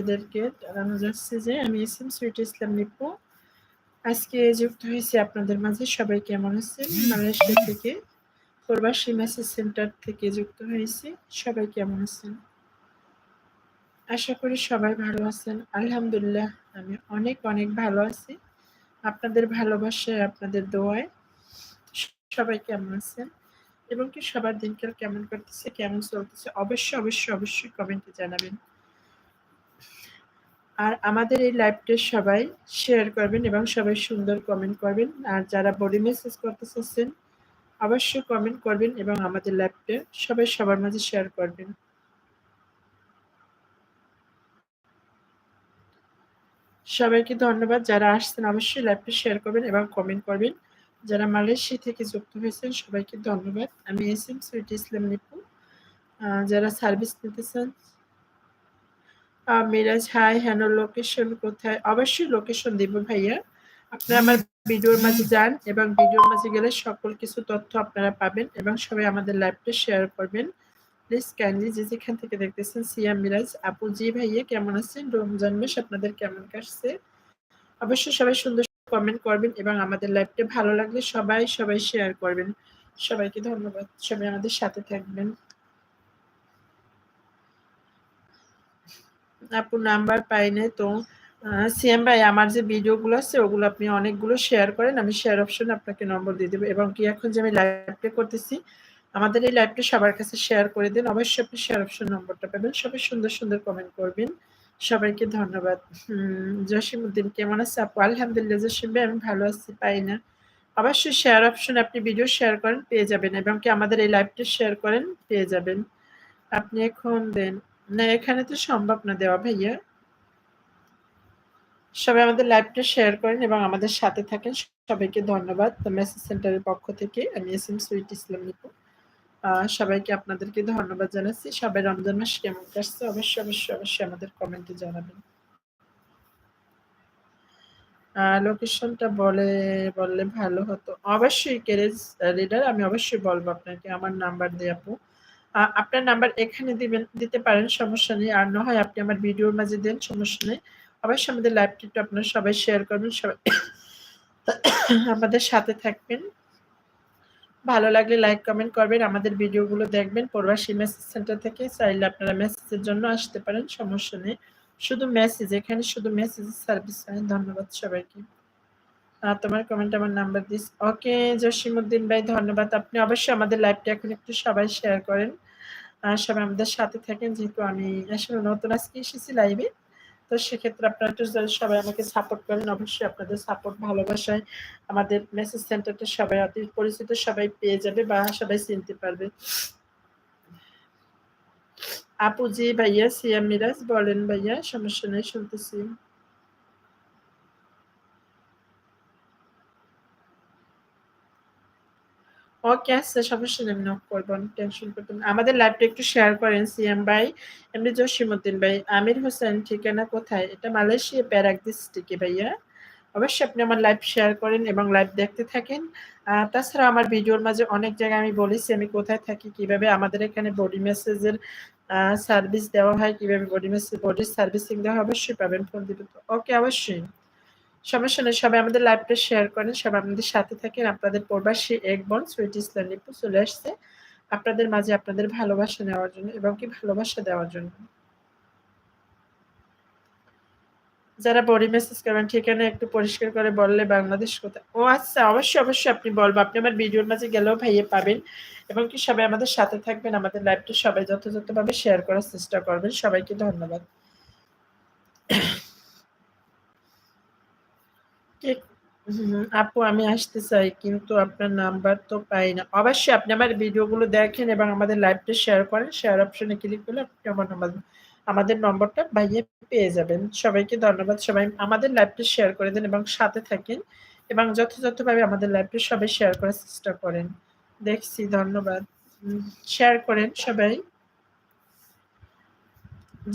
আপনাদেরকে জানানো আমি আজকে যুক্ত হয়েছি আপনাদের মাঝে। সবাই কেমন আছেন? মালয়েশিয়া থেকে প্রবাসী মেসেজ সেন্টার থেকে যুক্ত হয়েছি। সবাই কেমন আছেন? আশা করি সবাই ভালো আছেন। আলহামদুলিল্লাহ, আমি অনেক অনেক ভালো আছি। আপনাদের ভালোবাসায়, আপনাদের দোয়ায় সবাই কেমন আছেন? এবং কি সবার দিনকাল কেমন করতেছে কেমন চলতেছে? অবশ্যই অবশ্যই অবশ্যই কমেন্টে জানাবেন। আর আমাদের এই লাইভটা সবাই শেয়ার করবেন এবং সবাই সুন্দর কমেন্ট করবেন। আর যারা বডি মেসেজ করতে চাচ্ছেন, অবশ্যই কমেন্ট করবেন এবং আমাদের লাইভটা সবাই সবার মাঝে শেয়ার করবেন। সবাইকে ধন্যবাদ। যারা আসছেন, অবশ্যই লাইভটা শেয়ার করবেন এবং কমেন্ট করবেন। যারা মালয়েশিয়া থেকে যুক্ত হয়েছেন, সবাইকে ধন্যবাদ। আমি S M Sweet Islam Nipu যারা সার্ভিস নিতে চান মিরাজ হাই হ্যানো লোকেশন কোথায়? অবশ্যই লোকেশন দিব ভাইয়া। আপনারা আমার ভিডিওর মাঝে যান এবং ভিডিওর মাঝে গেলে সকল কিছু তথ্য আপনারা পাবেন এবং সবাই আমাদের লাইভটা শেয়ার করবেন। প্লিজ কাইন্ডলি যে যেখান থেকে দেখতেছেন সিয়াম মিরাজ আপু, জি ভাইয়া, কেমন আছেন? রমজান মাস আপনাদের কেমন কাটছে? অবশ্যই সবাই সুন্দর কমেন্ট করবেন এবং আমাদের লাইভটা ভালো লাগলে সবাই সবাই শেয়ার করবেন। সবাইকে ধন্যবাদ। সবাই আমাদের সাথে থাকবেন। আপু নাম্বার পাই নাই তো সিএম ভাই, আমার যে ভিডিওগুলো আছে, ওগুলো আপনি অনেকগুলো শেয়ার করেন, আমি শেয়ার অপশন আপনাকে নম্বর দিয়ে দেবো। এবং কি এখন যে আমি লাইভটা করতেছি, আমাদের এই লাইভটা সবার কাছে শেয়ার করে দিন। অবশ্যই আপনি শেয়ার অপশন নম্বরটা পাবেন। সবাই সুন্দর সুন্দর কমেন্ট করবেন। সবাইকে ধন্যবাদ। জসিম উদ্দিন কেমন আছে আপু? আলহামদুলিল্লাহ, জসিম ভাই, আমি ভালো আছি, পাই না। অবশ্যই শেয়ার অপশন আপনি ভিডিও শেয়ার করেন, পেয়ে যাবেন। এবং কি আমাদের এই লাইভটা শেয়ার করেন, পেয়ে যাবেন। আপনি এখন দেন। না, এখানে তো সম্ভব না দেওয়া, ভাইয়া। সবাই আমাদের লাইভটা শেয়ার করেন এবং আমাদের সাথে থাকেন। সবাইকে ধন্যবাদ। মেসেজ সেন্টারের পক্ষ থেকে আমি S M Sweet Islam Nipu সবাইকে আপনাদেরকে ধন্যবাদ জানাচ্ছি। সবাই রমজান মাস কেমন কাটছে? অবশ্যই অবশ্যই অবশ্যই আমাদের কমেন্টে জানাবেন। লোকেশনটা বলে, বললে ভালো হতো। অবশ্যই কেরেজ লিডার আমি অবশ্যই বলব আপনাকে। আমার নাম্বার দিয়ে আপু। আপনার নাম্বার এখানে দিবেন, দিতে পারেন, সমস্যা নেই। আর না হয় আপনি আমার ভিডিওর মাঝে দেন, সমস্যা নেই। অবশ্যই আমাদের লাইভটি আপনারা সবাই শেয়ার করবেন, সবাই আমাদের সাথে থাকবেন। ভালো লাগলে লাইক কমেন্ট করবেন, আমাদের ভিডিওগুলো দেখবেন, প্রবাসী মেসেজ সেন্টার থেকে। চাইলে আপনারা মেসেজের জন্য আসতে পারেন, সমস্যা নেই। শুধু মেসেজ এখানে শুধু মেসেজ সার্ভিস ধন্যবাদ সবাইকে। তোমার কমেন্ট আমার নাম্বার দিস। ওকে জসিমুদ্দিন ভাই, ধন্যবাদ। আপনি অবশ্যই আমাদের লাইভটা এখন একটু সবাই শেয়ার করেন। সবাই আমাদের সাথে থাকেন, যেহেতু আমি আসলে নতুন আজকে এসেছি লাইভে তো সেক্ষেত্রে আপনারা একটু সবাই আমাকে সাপোর্ট করেন। অবশ্যই আপনাদের সাপোর্ট ভালোবাসায় আমাদের মেসেজ সেন্টারটা সবাই অতি পরিচিত সবাই পেয়ে যাবে বা সবাই চিনতে পারবে। আপু জি ভাইয়া, সিয়াম মিরাজ বলেন ভাইয়া, সমস্যা নেই, শুনতেছি। ওকে আচ্ছা সমস্যা নেই নক করব টেনশন করতেন আমাদের লাইভটা একটু শেয়ার করেন সিএম ভাই, এমনি জসিমুদ্দিন ভাই, আমির হোসেন, ঠিকানা কোথায়? এটা মালয়েশিয়া প্যারাক ডিস্ট্রিক্টে ভাইয়া। অবশ্যই আপনি আমার লাইভ শেয়ার করেন এবং লাইভ দেখতে থাকেন। তাছাড়া আমার ভিডিওর মাঝে অনেক জায়গায় আমি বলেছি আমি কোথায় থাকি, কীভাবে আমাদের এখানে বডি মেসেজের সার্ভিস দেওয়া হয়, কীভাবে বডি মেসেজ বডি সার্ভিসিং দেওয়া অবশ্যই পাবেন ফোন দিবে ওকে অবশ্যই। সমস্যা নেই, সবাই আমাদের লাইভটা শেয়ার করেন, সবাই আমাদের সাথে থাকেন। আপনাদের প্রবাসী এক বোন সুইট ইসলাম নিপু চলে আসছে। আপনাদের মাঝে আপনাদের ভালোবাসা নেওয়ার জন্য এবং কি ভালোবাসা দেওয়ার জন্য। যারা বডি মেসেজ করবেন ঠিকানা একটু পরিষ্কার করে বললে বাংলাদেশ কোথায়? ও আচ্ছা অবশ্যই অবশ্যই আপনি বলব। আপনি আমার ভিডিওর মাঝে গেলেও ভাইয়ে পাবেন। এবং কি সবাই আমাদের সাথে থাকবেন, আমাদের লাইভটা সবাই যথাযথভাবে শেয়ার করার চেষ্টা করবেন। সবাইকে ধন্যবাদ। আপু আমি আসতে চাই, কিন্তু আপনার নাম্বার তো পাই না। অবশ্যই আপনি আমার ভিডিওগুলো দেখেন এবং আমাদের লাইভটা শেয়ার করেন। শেয়ার অপশনে ক্লিক করলে আপনি আমার নাম্বার আমাদের নম্বরটা ভাইয়ে পেয়ে যাবেন। সবাইকে ধন্যবাদ। সবাই আমাদের লাইভটা শেয়ার করে দেন এবং সাথে থাকেন এবং যথাযথভাবে আমাদের লাইভটা সবাই শেয়ার করার চেষ্টা করেন। দেখছি, ধন্যবাদ। শেয়ার করেন সবাই।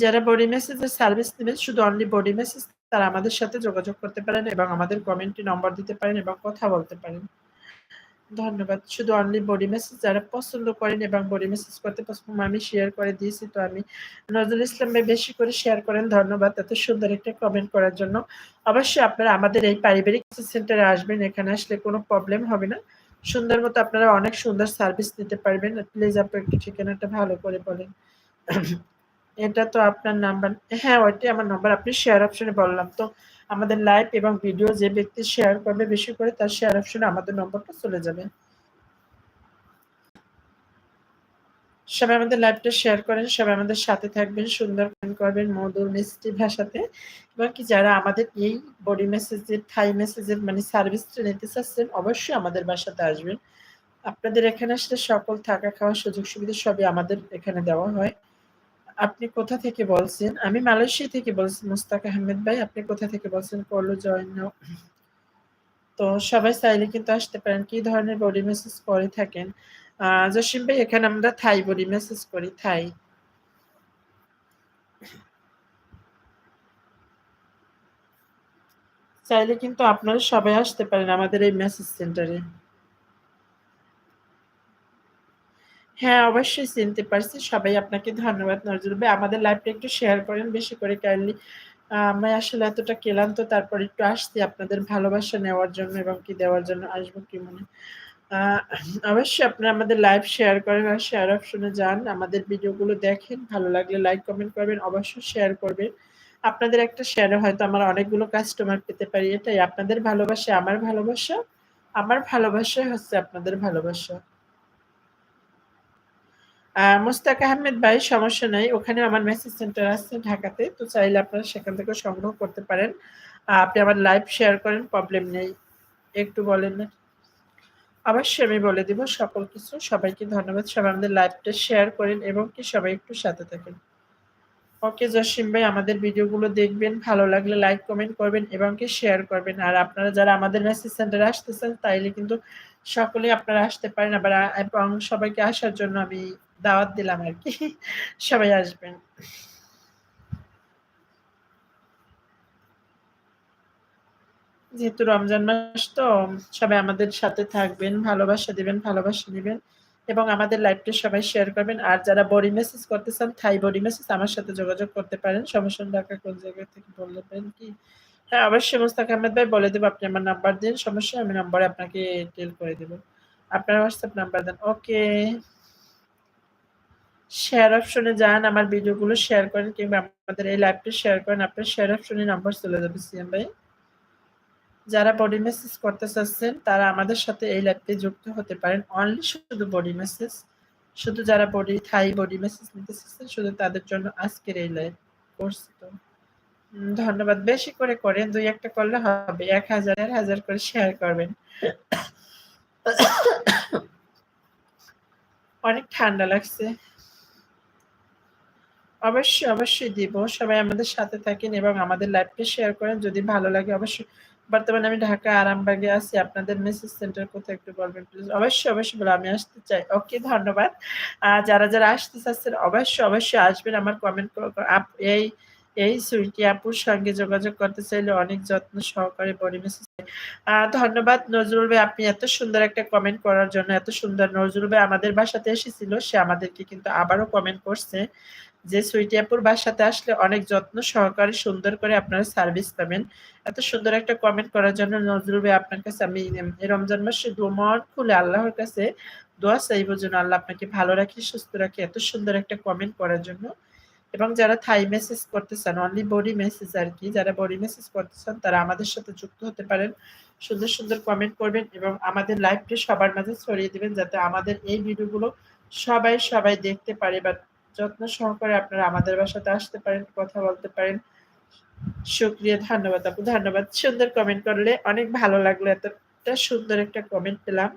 যারা বডি মেসেজের সার্ভিস নেবেন, শুধু অনলি বডি মেসেজ তারা আমাদের সাথে যোগাযোগ করতে পারেন এবং আমাদের কমেন্টে নম্বর দিতে পারেন এবং কথা বলতে পারেন ধন্যবাদ। শুধু অনলি বডি মেসেজ যারা পছন্দ করেন এবং বডি মেসেজ করতে পছন্দ আমি শেয়ার করে দিয়েছি। তো আমি নজরুল ইসলাম বেশি করে শেয়ার করেন। ধন্যবাদ এত সুন্দর একটা কমেন্ট করার জন্য। অবশ্যই আপনারা আমাদের এই পারিবারিক সেন্টারে আসবেন। এখানে আসলে কোনো প্রবলেম হবে না। সুন্দর মতো আপনারা অনেক সুন্দর সার্ভিস নিতে পারবেন। প্লিজ আপনি একটু ঠিকানাটা ভালো করে বলেন। এটা তো আপনার নাম্বার হ্যাঁ, ওইটাই আমার নাম্বার। আপনি শেয়ার অপশনে বললাম তো আমাদের লাইভ এবং ভিডিও যে ব্যক্তি শেয়ার করবে বেশি করে তার শেয়ার অপশনে আমাদের নম্বরটা চলে যাবে। সবাই আমাদের লাইভটা শেয়ার করেন, সবাই আমাদের সাথে থাকবেন, সুন্দর করবেন মধুর মিষ্টি ভাষাতে এবং কি যারা আমাদের এই বডি মেসেজের, থাই মেসেজের মানে সার্ভিসটা নিতে চাচ্ছেন অবশ্যই আমাদের বাসাতে আসবেন। আপনাদের এখানে আসলে সকল থাকা খাওয়ার সুযোগ সুবিধা সবই আমাদের এখানে দেওয়া হয়। আপনি কোথা থেকে বলছেন? আমি মালয়েশিয়া থেকে বলছি মুস্তাক আহমেদ ভাই। আপনি কোথা থেকে বলছেন? Call join now. তো সবাই চাইলে কিন্তু আসতে পারেন। কি ধরনের বডি মেসেজ করে থাকেন? জসিম ভাই এখানে আমরা থাই বডি মেসেজ করি, থাই। চাইলে কিন্তু আপনারা সবাই আসতে পারেন আমাদের এই মেসেজ সেন্টারে। হ্যাঁ, অবশ্যই চিনতে পারছি। সবাই আপনাকে ধন্যবাদ নজরুল ভাই। আমাদের লাইভটা একটু শেয়ার করেন বেশি করে কাইন্ডলি। আমি আসলে এতটা ক্লান্ত তারপর একটু আসছি আপনাদের ভালোবাসা নেওয়ার জন্য এবং কি দেওয়ার জন্য আসব কি মনে। অবশ্যই আপনারা আমাদের লাইভ শেয়ার করেন আর শেয়ার অপশনে যান। আমাদের ভিডিওগুলো দেখেন। ভালো লাগলে লাইক কমেন্ট করবেন। অবশ্যই শেয়ার করবেন। আপনাদের একটা শেয়ারে হয়তো আমার অনেকগুলো কাস্টমার পেতে পারি। এটাই আপনাদের ভালোবাসা আমার ভালোবাসা। আমার ভালোবাসাই হচ্ছে আপনাদের ভালোবাসা। মুস্তাক আহমেদ ভাই, সমস্যা নাই। ওখানে আমার মেসেজ সেন্টার আছে ঢাকাতে। তো চাইলে আপনারা সেখান থেকে সংগ্রহ করতে পারেন। আপনি আমার লাইভ শেয়ার করেন প্রবলেম নেই। একটু বলেন না। অবশ্যই আমি বলে দিব সকল কিছু। সবাইকে ধন্যবাদ। সবাই আমাদের লাইভটা শেয়ার করেন এবং কি সবাই একটু সাথে থাকেন। ওকে, জসিম ভাই, আমাদের ভিডিওগুলো দেখবেন। ভালো লাগলে লাইক কমেন্ট করবেন এবং কি শেয়ার করবেন। আর আপনারা যারা আমাদের মেসেজ সেন্টারে আসতে চান তাইলে কিন্তু সকলেই আপনারা আসতে পারেন। আবার এবং সবাইকে আসার জন্য আমি দাওয়াত দিলাম আরকি। সবাই আসবেন। যেহেতু রমজান মাস তো সবাই আমাদের সাথে থাকবেন, ভালোবাসা দিবেন, ভালোবাসা নিবেন এবং আমাদের লাইভটা সবাই শেয়ার করবেন। আর যারা বডি মেসেজ করতে চান, থাই বডি মেসেজ আমার সাথে যোগাযোগ করতে পারেন। সমস্যা ঢাকা কোন জায়গা থেকে বলতে পারেন কি? হ্যাঁ, অবশ্যই মুস্তাক আহমেদ ভাই বলে দেবো আপনি আমার নাম্বার দিন। সমস্যা আমি নাম্বারে আপনাকে টেল করে দেব। আপনার হোয়াটসঅ্যাপ নাম্বার দেন। ওকে। শেয়ার অপশনে যান, আমার ভিডিওগুলো শেয়ার করেন কিংবা আমাদের এই লাইভটা শেয়ার করেন। আপনার শেয়ার অপশনে নাম্বার চলে যাবে সিয়াম ভাই। যারা বডি মেসেজ করতে চাচ্ছেন তারা আমাদের সাথে এই লাইভে যুক্ত হতে পারেন। অনলি শুধু বডি মেসেজ। শুধু যারা বডি থাই বডি মেসেজ নিতে চাচ্ছেন শুধু তাদের জন্য আজকের এই লাইভ করছি তো। ধন্যবাদ। বেশি করে করেন। ২-১ টা করলে হবে। ১০০০, ১০০০ করে শেয়ার করবেন। অনেক ঠান্ডা লাগছে। অবশ্যই, অবশ্যই দিব। সবাই আমাদের সাথে থাকেন এবং আমাদের লাইভটা শেয়ার করেন। যদি ভালো লাগে অবশ্যই বর্তমানে আমি ঢাকা আরামবাগে আছি। আপনাদের মেসেজ সেন্টার কোথায় একটু বলবেন প্লিজ। অবশ্যই, অবশ্যই বলে আমি আসতে চাই। ওকে ধন্যবাদ। যারা, যারা আসতে চাচ্ছেন অবশ্যই, অবশ্যই আসবেন। আমার কমেন্ট এই, এই সুইটি আপুর সঙ্গে যোগাযোগ করতে চাইলে অনেক যত্ন সহকারে বডি মেসেজ ধন্যবাদ নজরুল ভাই আপনি এত সুন্দর একটা কমেন্ট করার জন্য এত সুন্দর নজরুল ভাই আমাদের বাসাতে এসেছিল। সে আমাদেরকে কিন্তু আবারও কমেন্ট করছে যে সুইটি আপুর বাসাতে আসলে অনেক যত্ন সহকারে সুন্দর করে আপনারা সার্ভিস পাবেন। এত সুন্দর একটা কমেন্ট করার জন্য নজরুল ভাই আপনার কাছে আমি রমজান মাসে দু মন খুলে আল্লাহর কাছে দোয়া চাইব যেন আল্লাহ আপনাকে ভালো রাখে, সুস্থ রাখে। এত সুন্দর একটা কমেন্ট করার জন্য। এবং যারা থাই মেসেজ করতে চান অনলি বডি মেসেজ আর কি যারা বডি মেসেজ করতে চান তারা আমাদের সাথে যুক্ত হতে পারেন। সুন্দর, সুন্দর কমেন্ট করবেন এবং আমাদের লাইভটা সবার মাঝে ছড়িয়ে দিবেন যাতে আমাদের এই ভিডিওগুলো সবাই, সবাই দেখতে পারে বা যত্ন সহকারে আপনারা আমাদের বাসাতে আসতে পারেন, কথা বলতে পারেন। শুকরিয়া ধন্যবাদ আপু ধন্যবাদ। সুন্দর কমেন্ট করলে অনেক ভালো লাগল। এতটা সুন্দর একটা কমেন্ট পেলাম।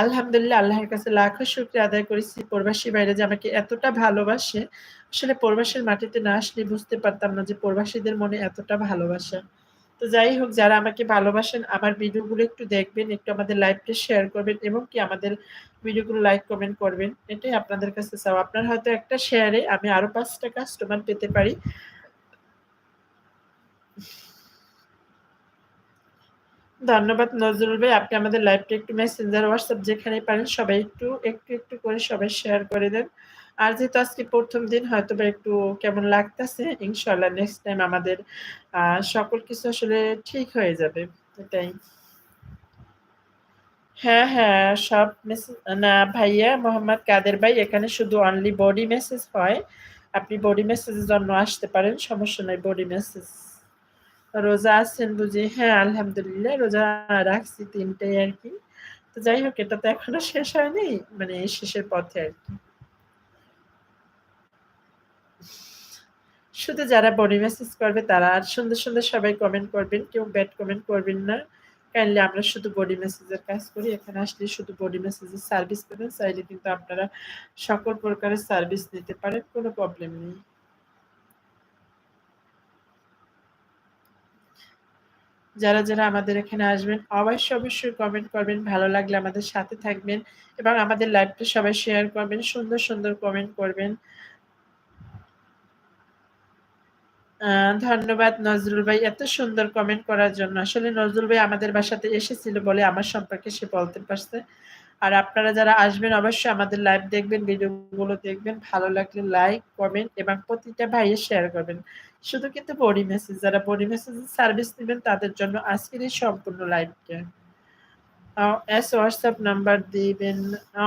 আলহামদুলিল্লাহ আল্লাহর কাছে লাখো শুকরিয়া আদায় করেছি প্রবাসী বাইরে যে আমাকে এতটা ভালোবাসে। আসলে প্রবাসের মাটিতে না আসলে বুঝতে পারতাম না যে প্রবাসীদের মনে এতটা ভালোবাসা। তো যাই হোক যারা আমাকে ভালোবাসেন আমার ভিডিওগুলো একটু দেখবেন, একটু আমাদের লাইভটা শেয়ার করবেন এবং কি আমাদের ভিডিওগুলো লাইক কমেন্ট করবেন। এটাই আপনাদের কাছে চাও আপনার হয়তো একটা শেয়ারে আমি আরও পাঁচটা কাস্টমার পেতে পারি। ধন্যবাদ নজরুল ভাই। আপনি আমাদের লাইভটা একটু মেসেঞ্জার, হোয়াটসঅ্যাপ যেখানেই পারেন সবাই একটু, একটু, একটু করে সবাই শেয়ার করে দেন। আর যেহেতু আজকে ১ম দিন হয়তোবা একটু কেমন লাগতেছে, ইনশাআল্লাহ নেক্সট টাইম আমাদের সকল কিছু আসলে ঠিক হয়ে যাবে। এটাই। হ্যাঁ, হ্যাঁ, সব মেসেজ না ভাইয়া মোহাম্মদ কাদের ভাই এখানে শুধু অনলি বডি মেসেজ হয়। আপনি বডি মেসেজের জন্য আসতে পারেন। সমস্যা নাই বডি মেসেজ। রোজা আছেন বুঝি? হ্যাঁ, আলহামদুলিল্লাহ রোজা রাখছি ৩ আর কি তো যাই হোক এটা তো এখনও শেষ হয়নি। মানে শেষের পথে আর কি শুধু যারা বডি মেসেজ করবে তারা আর সুন্দর, সুন্দর সবাই কমেন্ট করবেন। কেউ ব্যাড কমেন্ট করবেন না। কাইন্ডলি আমরা শুধু বডি মেসেজের কাজ করি। এখানে আসলে শুধু বডি মেসেজের সার্ভিস পাবেন। চাইলে কিন্তু আপনারা সকল প্রকারের সার্ভিস নিতে পারেন। কোনো প্রবলেম নেই। যারা, যারা আমাদের এখানে আসবেন অবশ্যই, অবশ্যই কমেন্ট করবেন। ভালো লাগলে আমাদের সাথে থাকবেন এবং আমাদের লাইভটা সবাই শেয়ার করবেন। সুন্দর, সুন্দর কমেন্ট করবেন। ধন্যবাদ নজরুল ভাই এত সুন্দর কমেন্ট করার জন্য। আসলে নজরুল ভাই আমাদের বাসাতে এসেছিল বলে আমার সম্পর্কে সে বলতে পারছে। আর আপনারা যারা আসবেন অবশ্যই আমাদের লাইভ দেখবেন, ভিডিওগুলো দেখবেন। ভালো লাগলে লাইক, কমেন্ট এবং প্রতিটা ভাইয়ে শেয়ার করবেন। শুধু কিন্তু বডি মেসেজ যারা বডি মেসেজের সার্ভিস নিবেন তাদের জন্য আজকের এই সম্পূর্ণ লাইভটা। এস হোয়াটসঅ্যাপ নাম্বার দিবেন।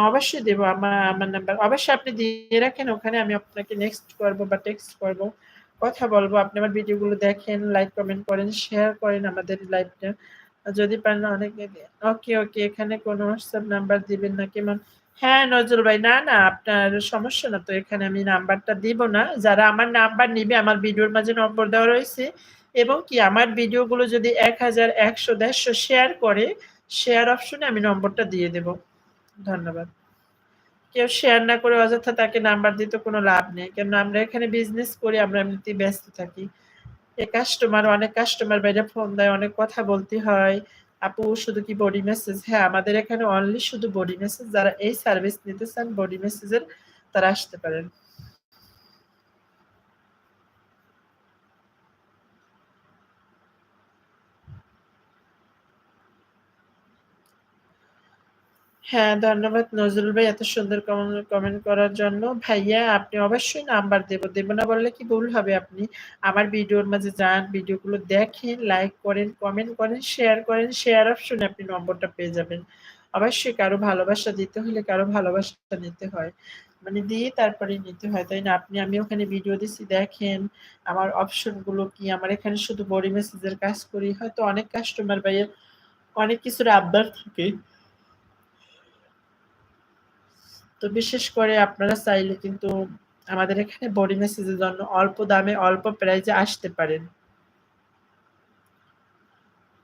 অবশ্যই দেব আমার আমার নাম্বার। অবশ্যই আপনি দিয়ে রাখেন ওখানে আমি আপনাকে নেক্সট করব বা টেক্সট করব। কথা বলব। আপনি আমার ভিডিওগুলো দেখেন, লাইক, কমেন্ট করেন, শেয়ার করেন আমাদের লাইভটা। যদি পারেন অনেকে ওকে, ওকে এখানে কোনো হোয়াটসঅ্যাপ নাম্বার দিবেন না কেমন? হ্যাঁ, নজরুল ভাই না, না আপনার সমস্যা না তো এখানে আমি নাম্বারটা দিব না। যারা আমার নাম্বার নিবে আমার ভিডিওর মাঝে নম্বর দেওয়া রয়েছে এবং কি আমার ভিডিওগুলো যদি এক হাজার একশো দেড়শো শেয়ার করে শেয়ার অপশনে আমি নম্বরটা দিয়ে দেব। ধন্যবাদ। কেউ শেয়ার না করে অযথা তাকে নাম্বার দিতে কোনো লাভ নেই। কেননা আমরা এখানে বিজনেস করি, আমরা এমনিতেই ব্যস্ত থাকি। এ কাস্টমার অনেক কাস্টমার বাইরে ফোন দেয়, অনেক কথা বলতে হয়। আপু শুধু কি বডি মেসেজ? হ্যাঁ, আমাদের এখানে অনলি শুধু বডি মেসেজ। যারা এই সার্ভিস নিতে চান বডি মেসেজের তারা আসতে পারেন। হ্যাঁ, ধন্যবাদ নজরুল ভাই এত সুন্দর কমন কমেন্ট করার জন্য। ভাইয়া আপনি অবশ্যই নাম্বার দেব। দেব না বললে কি ভুল হবে আপনি আমার ভিডিওর মাঝে যান, ভিডিওগুলো দেখেন, লাইক করেন, কমেন্ট করেন, শেয়ার করেন। শেয়ার অপশনে আপনি নম্বরটা পেয়ে যাবেন। অবশ্যই কারও ভালোবাসা দিতে হলে কারও ভালোবাসাটা নিতে হয়। মানে দিয়ে তারপরে নিতে হয়, তাই না? আপনি আমি ওখানে ভিডিও দিছি দেখেন, আমার অপশনগুলো কি? আমার এখানে শুধু বডি মেসেজের কাজ করি। হয়তো অনেক কাস্টমার ভাইয়া অনেক কিছুর আবদার থাকে। তো বিশেষ করে আপনারা চাইলে কিন্তু আমাদের এখানে বডি মেসেজের জন্য অল্প দামে অল্প প্রাইজে আসতে পারেন।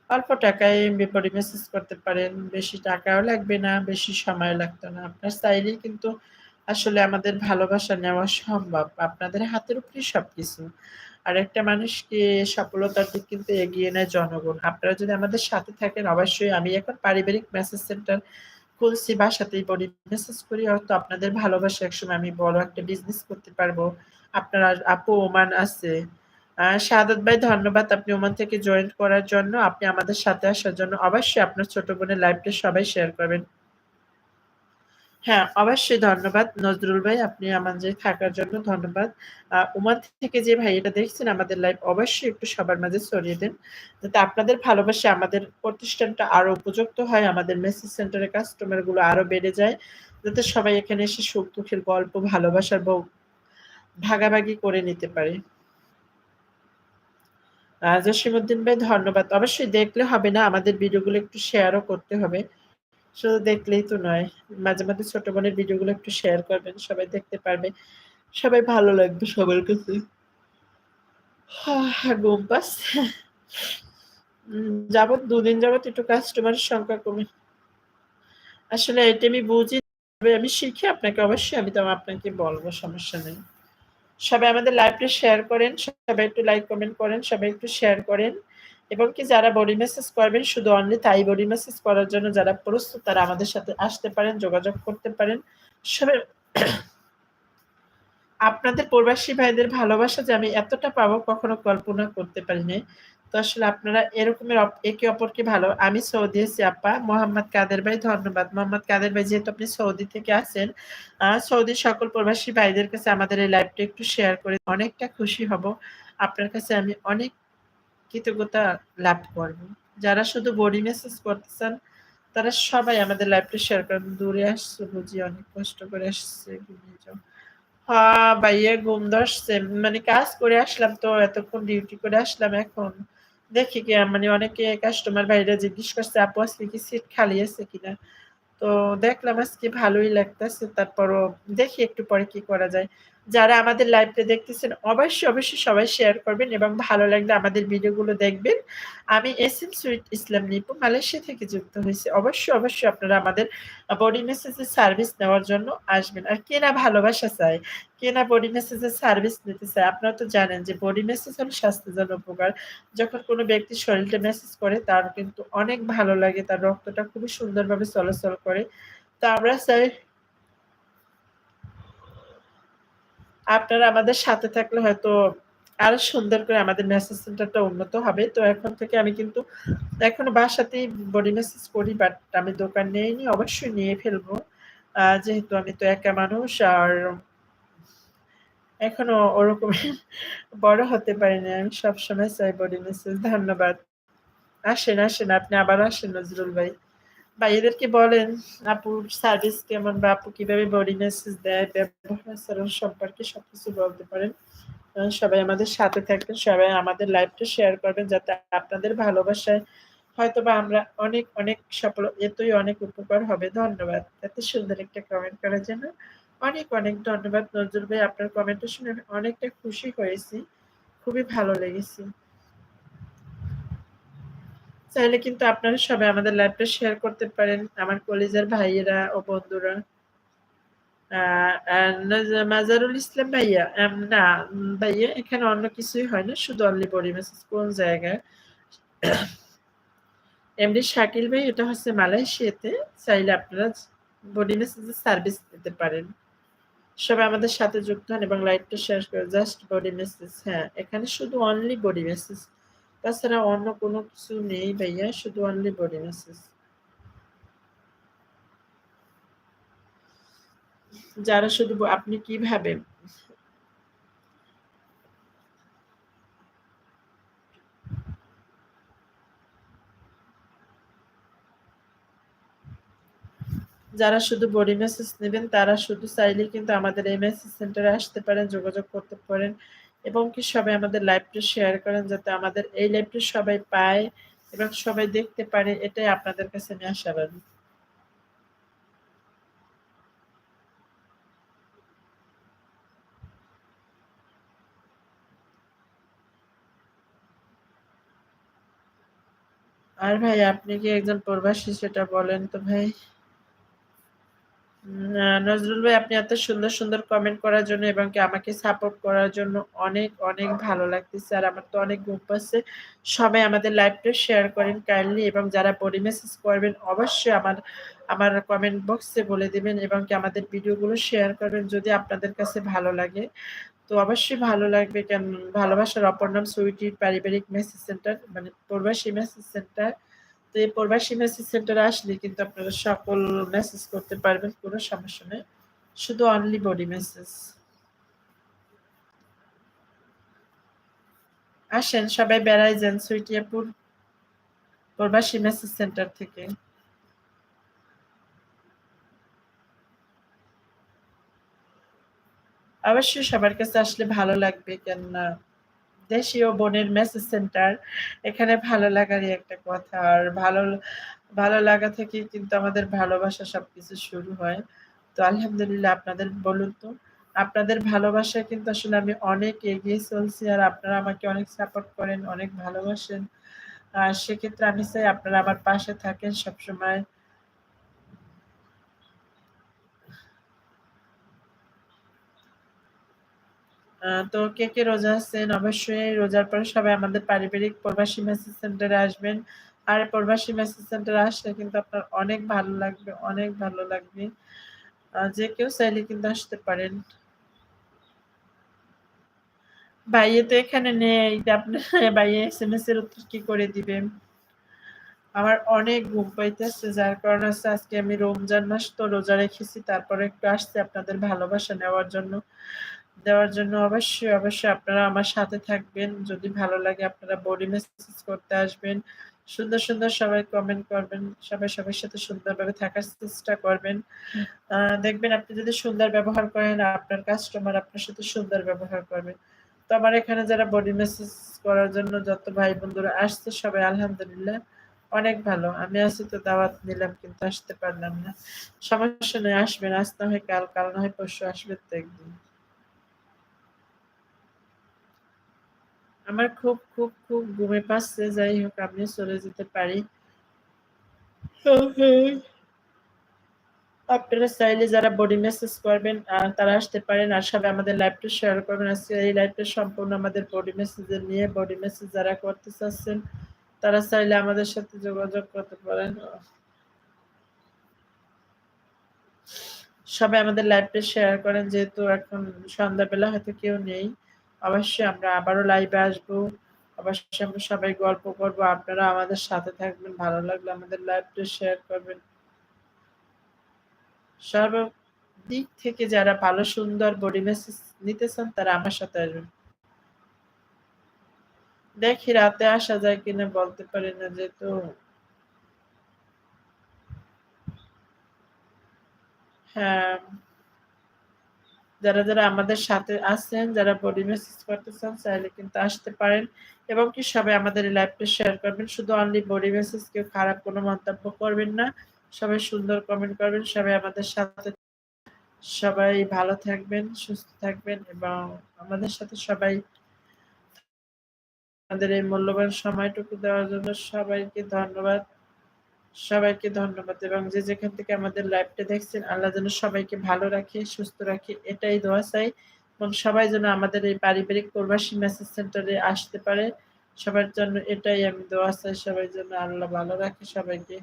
অল্প টাকায় বডি মেসেজ করতে পারেন। বেশি টাকাও লাগবে না, বেশি সময়ও লাগতো না। আপনার চাইলেই কিন্তু আসলে আমাদের ভালোবাসা নেওয়া সম্ভব। আপনাদের হাতের উপরেই সবকিছু। আর একটা মানুষকে সফলতার দিক কিন্তু এগিয়ে নেয় জনগণ। আপনারা যদি আমাদের সাথে থাকেন অবশ্যই আমি এখন পারিবারিক মেসেজ সেন্টার খুলছি বাসাতেই বডি মেসেজ করি হয়তো আপনাদের ভালোবাসা একসময় আমি বড় একটা বিজনেস করতে পারব। আপনার আপু, ওমান আছে। সাদত ভাই, ধন্যবাদ আপনি ওমান থেকে জয়েন করার জন্য। আপনি আমাদের সাথে আসার জন্য অবশ্যই আপনার ছোট বোনের লাইভটা সবাই শেয়ার করবেন। হ্যাঁ, অবশ্যই ধন্যবাদ নজরুল ভাই। আপনি আমাদের থাকার জন্য ধন্যবাদ। ওমান থেকে যে ভাইয়াটা দেখছেন আমাদের লাইভ অবশ্যই একটু সবার মাঝে ছড়িয়ে দেন। যাতে আপনাদের ভালোবাসায় আমাদের প্রতিষ্ঠানটা আরও উপযুক্ত হয়, আমাদের মেসেজ সেন্টারের কাস্টমারগুলো আরও বেড়ে যায়। যাতে সবাই এখানে এসে সুখ-দুঃখের গল্প, ভালোবাসার ব ভাগাভাগি করে নিতে পারে। আ জসিমউদ্দিন ভাই ধন্যবাদ। অবশ্যই দেখলে হবে না, আমাদের ভিডিওগুলো একটু শেয়ারও করতে হবে। শুধু দেখলেই তো নয়। মাঝে, মাঝে ছোট বোনের ভিডিওগুলো একটু শেয়ার করবেন। সবাই দেখতে পারবে। সবাই ভালো লাগবে সবার কাছে। ঘুম পাচ্ছে। উম যাবৎ ২ দিন যাবৎ একটু কাস্টমারের সংখ্যা কমে আসলে এটা আমি বুঝি আমি শিখে আপনাকে অবশ্যই আমি তো আপনাকে বলব সমস্যা নেই। সবাই আমাদের লাইভটা শেয়ার করেন, সবাই একটু লাইক কমেন্ট করেন, সবাই একটু শেয়ার করেন এবং কি যারা বডি মেসেজ করবেন শুধু অনলি তাই বডি মেসেজ করার জন্য যারা প্রস্তুত তারা আমাদের সাথে আসতে পারেন, যোগাযোগ করতে পারেন। সবাই আপনাদের প্রবাসী ভাইদের ভালোবাসা যে আমি এতটা পাবো কখনো কল্পনা করতে পারি নাই। তো আসলে আপনারা এরকমের একে অপরকে ভালো আমি সৌদি আছি আপা মোহাম্মদ কাদের ভাই ধন্যবাদ। মোহাম্মদ কাদের ভাই যেহেতু আপনি সৌদি থেকে আছেন, আ সৌদির সকল প্রবাসী ভাইদের কাছে আমাদের এই লাইভটা একটু শেয়ার করে অনেকটা খুশি হব। আপনার কাছে আমি অনেক কৃতজ্ঞতা লাভ করব। যারা শুধু বডি মেসেজ করতেছেন, তারা সবাই আমাদের লাইভটা শেয়ার করবেন। দূরে আসছে বুঝি অনেক কষ্ট করে আসছে। হ্যাঁ, ঘুম ধরছে। মানে কাজ করে আসলাম তো এতক্ষণ ডিউটি করে আসলাম এখন। দেখি কি মানে অনেকে কাস্টমার ভাইরা জিজ্ঞেস করছে, "আপু আজকে কি সিট খালি আছে কিনা?" তো দেখলাম আজকে ভালোই লাগতেছে। তারপরও দেখি একটু পরে কি করা যায়। যারা আমাদের লাইভটা দেখতেছেন অবশ্যই, অবশ্যই সবাই শেয়ার করবেন এবং ভালো লাগলে আমাদের ভিডিওগুলো দেখবেন। আমি S M Sweet Islam Nipu Malaysia থেকে যুক্ত হয়েছি। অবশ্যই, অবশ্যই আপনারা আমাদের বডি মেসেজের সার্ভিস নেওয়ার জন্য আসবেন। আর কে না ভালোবাসা চায়, কে না বডি মেসেজের সার্ভিস নিতে চায়। আপনারা তো জানেন যে বডি মেসেজ হলো স্বাস্থ্যের জন্য উপকার। যখন কোনো ব্যক্তি শরীরটা মেসেজ করে তার কিন্তু অনেক ভালো লাগে। তার রক্তটা খুবই সুন্দরভাবে চলাচল করে। তো আমরা চাই আপনারা আমাদের সাথে থাকলে হয়তো আরও সুন্দর করে আমাদের মেসেজ সেন্টারটা উন্নত হবে। তো এখন থেকে আমি কিন্তু এখনও বাসাতেই বডি মেসেজ করি বাট আমি দোকান নেইনি। অবশ্যই নিয়ে ফেলব। যেহেতু আমি তো একা মানুষ আর এখনও ওরকম বড় হতে পারিনি। আমি সবসময় চাই বডি মেসেজ। ধন্যবাদ। আসেন, আসেন। আপনি আবার আসেন নজরুল ভাই। ভাইয়াদেরকে বলেন আপুর সার্ভিস কেমন বা আপু কীভাবে বডি মেসেজ দেয়, ব্যবহার সম্পর্কে সবকিছু বলতে পারেন। সবাই আমাদের সাথে থাকবেন। সবাই আমাদের লাইভটা শেয়ার করবেন যাতে আপনাদের ভালোবাসায় হয়তো বা আমরা অনেক, অনেক সফল এতই অনেক উপকার হবে। ধন্যবাদ। এত সুন্দর একটা কমেন্ট করার জন্য। অনেক, অনেক ধন্যবাদ নজরুল ভাই। আপনার কমেন্টটা শুনে অনেকটা খুশি হয়েছি। খুবই ভালো লেগেছে। চাইলে কিন্তু আপনারা সবাই আমাদের লাইভটা শেয়ার করতে পারেন। আমার কলিজার ভাইয়েরা ও বন্ধুরা। মাজারুল ইসলাম ভাইয়া, না ভাইয়া এখানে অন্য কিছুই হয় না। শুধু অনলি বডি মেসেজ কোন জায়গায়? এমডি শাকিল ভাই এটা হচ্ছে মালয়েশিয়াতে। চাইলে আপনারা বডি মেসেজের সার্ভিস নিতে পারেন। সবাই আমাদের সাথে যুক্ত হন এবং লাইভটা শেয়ার করে জাস্ট বডি মেসেজ হ্যাঁ, এখানে শুধু অনলি বডি মেসেজ। তাছাড়া অন্য কোনো কিছু নেই ভাইয়া, শুধু অনলি বডি মেসেজ। যারা শুধু আপনি কি ভাবেন? যারা শুধু বডি মেসেজ নেবেন তারা শুধু চাইলেই কিন্তু আমাদের এই মেসেজ সেন্টারে আসতে পারেন, যোগাযোগ করতে পারেন এবং কি সবাই আমাদের লাইভটা শেয়ার করেন যাতে আমাদের এই লাইভটা সবাই পায় এবং সবাই দেখতে পারে, এটাই আপনাদের কাছে আমি আশাবাদী। আর ভাই, আপনি কি একজন প্রবাসী, সেটা বলেন তো ভাই? নজরুল ভাই আপনি এত সুন্দর, সুন্দর কমেন্ট করার জন্য এবং কি আমাকে সাপোর্ট করার জন্য অনেক, অনেক ভালো লাগতেছে। আর আমার তো অনেক ঘুম পাচ্ছে। সবাই আমাদের লাইভটা শেয়ার করেন কাইন্ডলি এবং যারা বডি মেসেজ করবেন অবশ্যই আমার আমার কমেন্ট বক্সে বলে দিবেন এবং কি আমাদের ভিডিওগুলো শেয়ার করবেন যদি আপনাদের কাছে ভালো লাগে। তো অবশ্যই ভালো লাগবে কেন ভালোবাসার অপর নাম সুইটি পারিবারিক মেসেজ সেন্টার মানে প্রবাসী মেসেজ সেন্টার। তো মেসেজ সেন্টারে আসলে কিন্তু আপনারা সকল মেসেজ করতে পারবেন। কোনো সমস্যা নেই। শুধু অনলি বডি মেসেজ। আসেন, সবাই বেড়ায় যান সুইটি আপুর প্রবাসী মেসেজ সেন্টার থেকে। অবশ্যই সবার কাছে আসলে ভালো লাগবে, কেননা দেশীয় বোনের মেসেজ সেন্টার এখানে ভালো লাগারই একটা কথা। আর ভালো ভালো লাগা থেকেই কিন্তু আমাদের ভালোবাসা সবকিছু শুরু হয়। তো আলহামদুলিল্লাহ আপনাদের বলুন তো আপনাদের ভালোবাসায় কিন্তু আসলে আমি অনেক এগিয়ে চলছি আর আপনারা আমাকে অনেক সাপোর্ট করেন, অনেক ভালোবাসেন। আর সেক্ষেত্রে আমি চাই আপনারা আমার পাশে থাকেন সবসময়। তো কে, কে রোজা আছেন? অবশ্যই রোজার পরে সবাই আমাদের পারিবারিক প্রবাসী মেসেজ সেন্টারে আসবেন। আর প্রবাসী মেসেজ সেন্টারে আসলে কিন্তু আপনার অনেক ভালো লাগবে, অনেক ভালো লাগবে। যে কেউ চাইলে কিন্তু আসতে পারেন। ভাইয়ে তো এখানে নেই আপনার ভাইয়ে এস এম এস এর উত্তর কি করে দিবে আমার অনেক ঘুম পাইতেছে যার কারণে হচ্ছে আজকে আমি রমজান মাস তো রোজা রেখেছি তারপরে একটু আসছে আপনাদের ভালোবাসা নেওয়ার জন্য দেওয়ার জন্য অবশ্যই অবশ্যই আপনারা আমার সাথে থাকবেন। যদি ভালো লাগে আপনারা বডি মেসেজ করতে আসবেন। সুন্দর সুন্দর সবাই কমেন্ট করবেন। সবাই সবার সাথে সুন্দরভাবে থাকার চেষ্টা করবেন। দেখবেন আপনি যদি সুন্দর ব্যবহার করেন আপনার কাস্টমার আপনার সাথে সুন্দর ব্যবহার করবে। তো আমার এখানে যারা বডি মেসেজ করার জন্য যত ভাই বন্ধুরা আসছে সবাই আলহামদুলিল্লাহ অনেক ভালো। আমি আছি তো দাওয়াত নিলাম কিন্তু আসতে পারলাম না। সমস্যা নেই আসবেন। আসতে হয় কাল কাল না হয় পরশু আসবেন তো একদিন। আমার খুব খুব খুব ঘুমে পাচ্ছে, যাই হোক আপনি চলে যেতে পারি। আপনারা চাইলে যারা বডি মেসেজ করবেন তারা আসতে পারেন আর সবাই আমাদের লাইভটা শেয়ার করবেন। আজকে এই লাইভটা সম্পূর্ণ আমাদের বডি মেসেজের নিয়ে বডি মেসেজ যারা করতে চাচ্ছেন, তারা চাইলে আমাদের সাথে যোগাযোগ করতে পারেন। সবাই আমাদের লাইভটা শেয়ার করেন, যেহেতু এখন সন্ধ্যাবেলা হয়তো কেউ নেই। অবশ্যই আমরা আবারও লাইভে আসব। অবশ্যই আমরা সবাই গল্প করব। আপনারা আমাদের সাথে থাকবেন, ভালো লাগলে আমাদের লাইভটা শেয়ার করবেন। সর্বদিক থেকে যারা ভালো, সুন্দর বডি মেসেজ নিতে চান তারা আমার সাথে আসবেন। দেখি রাতে আসা যায় কিনা, বলতে পারি না যেহেতু। হ্যাঁ যারা যারা আমাদের সাথে আছেন, যারা বডি মেসেজ করতে চান চাইলে কিন্তু আসতে পারেন এবং কি সবাই আমাদের লাইভটা শেয়ার করবেন। শুধু অনলি বডি মেসেজ কেউ খারাপ কোনো মন্তব্য করবেন না। সবাই সুন্দর কমেন্ট করবেন, সবাই আমাদের সাথে সবাই ভালো থাকবেন, সুস্থ থাকবেন এবং আমাদের সাথে সবাই আমাদের এই মূল্যবান সময়টুকু দেওয়ার জন্য সবাইকে ধন্যবাদ। সবাইকে ধন্যবাদ এবং যে যেখান থেকে আমাদের লাইভটা দেখছেন, আল্লাহ যেন সবাইকে ভালো রাখে, সুস্থ রাখে, এটাই দোয়া চাই। এবং সবাই যেন আমাদের এই পারিবারিক প্রবাসী মেসেজ সেন্টারে আসতে পারে। সবার জন্য এটাই আমি দোয়া চাই, সবাই যেন আল্লাহ ভালো রাখে সবাইকে।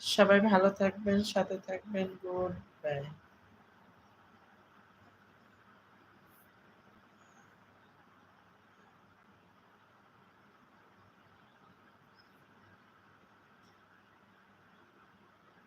সবাই ভালো থাকবেন, সাথে থাকবেন, গুড বাই।